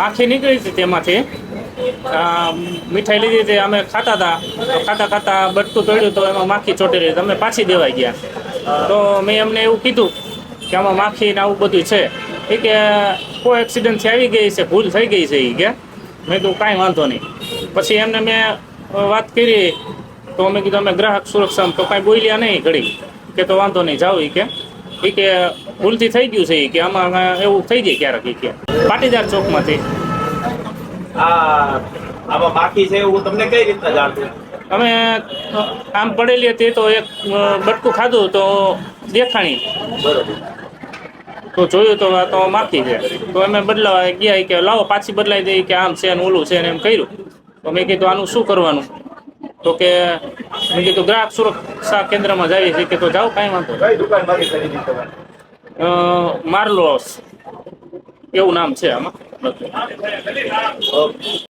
માખી નીકળી હતી તેમાંથી. મીઠાઈ લીધી હતી, અમે ખાતા હતા. તો ખાતા ખાતા બટકું તોડ્યું તો એમાં માખી ચોટેલી હતી. અમે પાછી દેવાઈ ગયા. તો મેં એમને એવું કીધું કે આમાં માખી ને આવું બધું છે. એ કે, કોઈ એક્સિડન્ટથી આવી ગઈ છે, ભૂલ થઈ ગઈ છે એ કે. મેં કીધું, કાંઈ વાંધો નહીં. પછી એમને મેં વાત કરી. તો મેં કીધું, અમે ગ્રાહક સુરક્ષામાં તો કાંઈ બોલ્યા નહીં ઘડી. કે તો વાંધો નહીં, જાઓ એ કે. એ કે ભૂલથી થઈ ગયું છે કે આમાં એવું થઈ જાય ક્યારેક એ કે. પાટીદાર ચોકમાંથી. આ આમાં માખી છે એવું તમને કઈ રીતના જાણતું? અમે આમ પડેલી હતી તો એક બટકું ખાધું તો દેખાણી. તો જોયું તો આ તો માખી છે. તો અમે બદલાવા ગયા કે લાવો પાછી બદલાઈ દઈ કે આમ છે ને ઓલું છે ને એમ કર્યું. તો મેં કીધું આનું શું કરવાનું? તો કે મેં કીધું ગ્રાહક સુરક્ષા કેન્દ્રમાં જઈએ છીએ કે તો જાઓ કાંઈ વાંધો માર્લોસ એવું નામ છે આમાં.